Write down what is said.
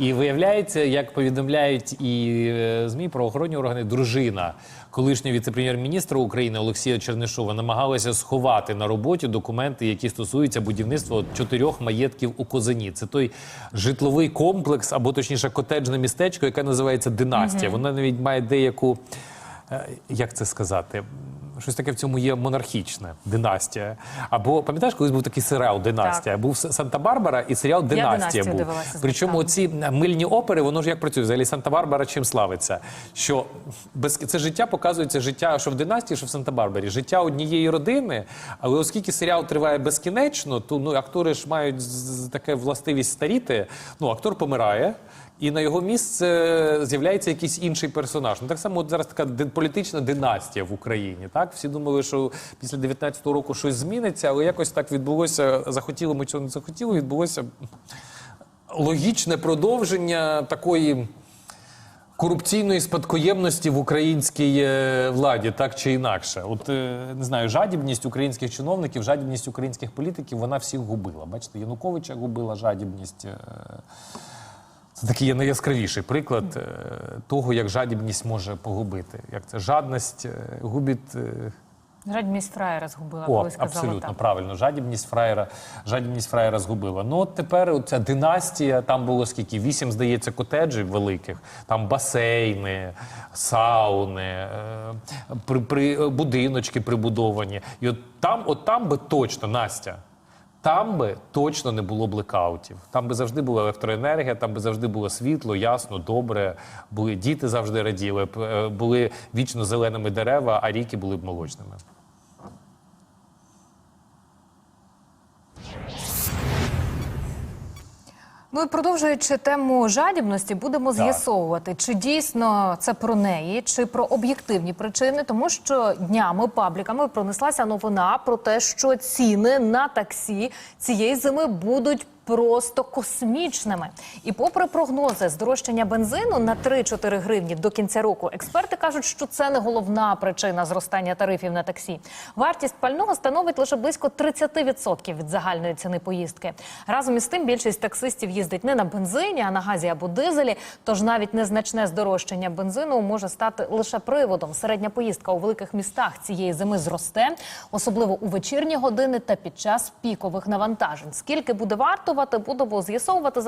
І виявляється, як повідомляють і е, змі правоохоронні органи, дружина колишнього віце-прем'єр-міністра України Олексія Чернишова намагалася сховати на роботі документи, які стосуються будівництва чотирьох маєтків у Козані. Це той житловий комплекс, або точніше котеджне містечко, яке називається Династія. Вона навіть має деяку. е, Як це сказати? Щось таке в цьому є монархічне династія. Або пам'ятаєш, колись був такий серіал Династія. Був Санта-Барбара і серіал Династія був. дивилася, Причому звичайно. оці мильні опери, воно ж як працює. Взагалі Санта-Барбара чим славиться? Що без це життя показується життя, що в династії, що в Санта-Барбарі. Життя однієї родини. Але оскільки серіал триває безкінечно, то ну актори ж мають таке властивість старіти. Ну актор помирає. І на його місце з'являється якийсь інший персонаж. Ну так само от зараз така політична династія в Україні. Так всі думали, що після 19-го року щось зміниться, але якось так відбулося. Захотіли ми цього не захотіли. Відбулося логічне продовження такої корупційної спадкоємності в українській е, владі, так чи інакше. От е, не знаю, жадібність українських чиновників, жадібність українських політиків, вона всіх губила. Бачите, Януковича губила жадібність. Це такий є найяскравіший приклад е, того, як жадібність може погубити. Як це жадність е, губить. е, Жадність фраєра згубила, о, коли сказала абсолютно так. правильно. Жадібність фраєра, жадібність фраєра згубила. Ну от тепер ця династія, там було скільки? Вісім, здається, котеджів великих, там басейни, сауни, при, при, будиночки прибудовані. І от там, от там би точно, Настя. Там би точно не було блекаутів. Там би завжди була електроенергія, там би завжди було світло, ясно, добре. Були діти завжди раділи, е, були вічно зеленими дерева, а ріки були б молочними. Ну і продовжуючи тему жадібності, будемо з'ясовувати, чи дійсно це про неї, чи про об'єктивні причини, тому що днями пабліками пронеслася новина про те, що ціни на таксі цієї зими будуть. Просто космічними, і попри прогнози здорожчання бензину на 3-4 гривні до кінця року, експерти кажуть, що це не головна причина зростання тарифів на таксі. Вартість пального становить лише близько 30% від загальної ціни поїздки. Разом із тим, більшість таксистів їздить не на бензині, а на газі або дизелі. Тож навіть незначне здорожчання бензину може стати лише приводом. Середня поїздка у великих містах цієї зими зросте, особливо у вечірні години та під час пікових навантажень. Скільки буде вартувати, будемо з'ясовувати.